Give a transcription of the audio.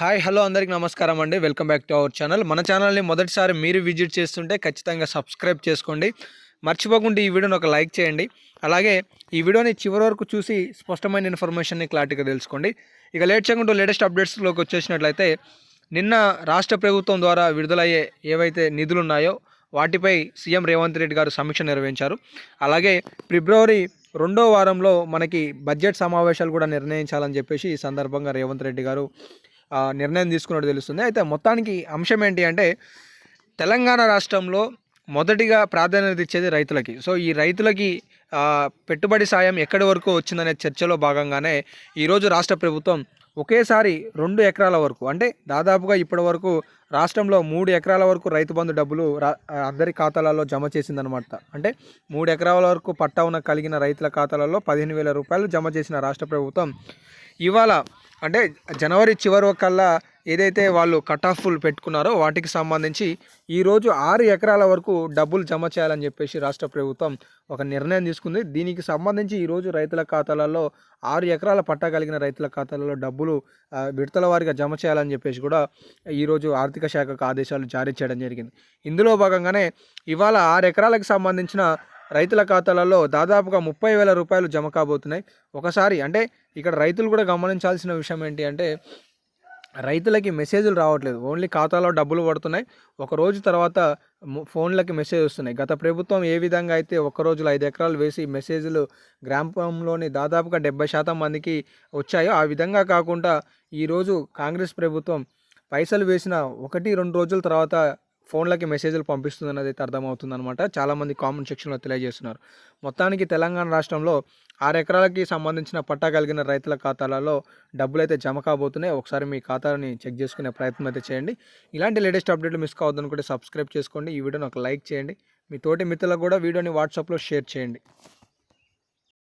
Hi hello అందరికీ నమస్కారం అండి. Welcome back to our channel. మన ఛానల్ని మొదటిసారి మీరు విజిట్ చేస్తుంటే ఖచ్చితంగా సబ్స్క్రైబ్ చేసుకోండి. మర్చిపోకుండా ఈ వీడియోని ఒక లైక్ చేయండి. అలాగే ఈ వీడియోని చివరి వరకు చూసి స్పష్టమైన ఇన్ఫర్మేషన్ని క్లారిటీగా తెలుసుకోండి. ఇక లేట్ చేయకుండా లేటెస్ట్ అప్డేట్స్లోకి వచ్చేసినట్లయితే నిన్న రాష్ట్ర ప్రభుత్వం ద్వారా విడుదలయ్యే ఏవైతే నిధులు ఉన్నాయో వాటిపై సీఎం రేవంత్ రెడ్డి గారు సమీక్ష నిర్వహించారు. అలాగే ఫిబ్రవరి రెండో వారంలో మనకి బడ్జెట్ సమావేశాలు కూడా నిర్ణయించాలని చెప్పేసి ఈ సందర్భంగా రేవంత్ రెడ్డి గారు నిర్ణయం తీసుకున్నట్టు తెలుస్తుంది. అయితే మొత్తానికి అంశం ఏంటి అంటే తెలంగాణ రాష్ట్రంలో మొదటిగా ప్రాధాన్యత ఇచ్చేది రైతులకి. సో ఈ రైతులకి పెట్టుబడి సాయం ఎక్కడి వరకు వచ్చిందనే చర్చలో భాగంగానే ఈరోజు రాష్ట్ర ప్రభుత్వం ఒకేసారి రెండు ఎకరాల వరకు అంటే దాదాపుగా ఇప్పటి వరకు రాష్ట్రంలో మూడు ఎకరాల వరకు రైతు బంధు డబ్బులు రా అందరి ఖాతాలలో జమ చేసిందనమాట అంటే మూడు ఎకరాల వరకు పట్టా ఉన్న కలిగిన రైతుల ఖాతాలలో పదిహేను వేల రూపాయలు జమ చేసిన రాష్ట్ర ప్రభుత్వం ఇవాళ అంటే జనవరి చివరి కల్లా ఏదైతే వాళ్ళు కట్ ఆఫ్లు పెట్టుకున్నారో వాటికి సంబంధించి ఈరోజు ఆరు ఎకరాల వరకు డబ్బులు జమ చేయాలని చెప్పేసి రాష్ట్ర ప్రభుత్వం ఒక నిర్ణయం తీసుకుంది. దీనికి సంబంధించి ఈరోజు రైతుల ఖాతాలలో ఆరు ఎకరాల పట్టా కలిగిన రైతుల ఖాతాలలో డబ్బులు విడతల వారిగా జమ చేయాలని చెప్పేసి కూడా ఈరోజు ఆర్థిక శాఖకు ఆదేశాలు జారీ చేయడం జరిగింది. ఇందులో భాగంగానే ఇవాళ ఆరు ఎకరాలకు సంబంధించిన రైతుల ఖాతాలలో దాదాపుగా ముప్పై వేల రూపాయలు జమ కాబోతున్నాయి. ఒకసారి అంటే ఇక్కడ రైతులు కూడా గమనించాల్సిన విషయం ఏంటి అంటే రైతులకి మెసేజ్లు రావట్లేదు. ఓన్లీ ఖాతాలో డబ్బులు పడుతున్నాయి. ఒక రోజు తర్వాత ఫోన్లకి మెసేజ్ వస్తున్నాయి. గత ప్రభుత్వం ఏ విధంగా అయితే ఒక రోజులో ఐదు ఎకరాలు వేసి మెసేజ్లు గ్రామంలోని దాదాపుగా డెబ్బై శాతం మందికి వచ్చాయో ఆ విధంగా కాకుండా ఈరోజు కాంగ్రెస్ ప్రభుత్వం పైసలు వేసిన ఒకటి రెండు రోజుల తర్వాత ఫోన్లకి మెసేజ్లు పంపిస్తుందన్నది అయితే అర్థమవుతుంది అనమాట చాలామంది కామెంట్ సెక్షన్లో తెలియజేస్తున్నారు. మొత్తానికి తెలంగాణ రాష్ట్రంలో ఆరు ఎకరాలకి సంబంధించిన పట్టా కలిగిన రైతుల ఖాతాలలో డబ్బులు అయితే జమ కాబోతున్నాయి. ఒకసారి మీ ఖాతాని చెక్ చేసుకునే ప్రయత్నం అయితే చేయండి. ఇలాంటి లేటెస్ట్ అప్డేట్లు మిస్ కావద్దనుకుంటే సబ్స్క్రైబ్ చేసుకోండి. ఈ వీడియోని ఒక లైక్ చేయండి. మీ తోటి మిత్రులకు కూడా వీడియోని వాట్సాప్లో షేర్ చేయండి.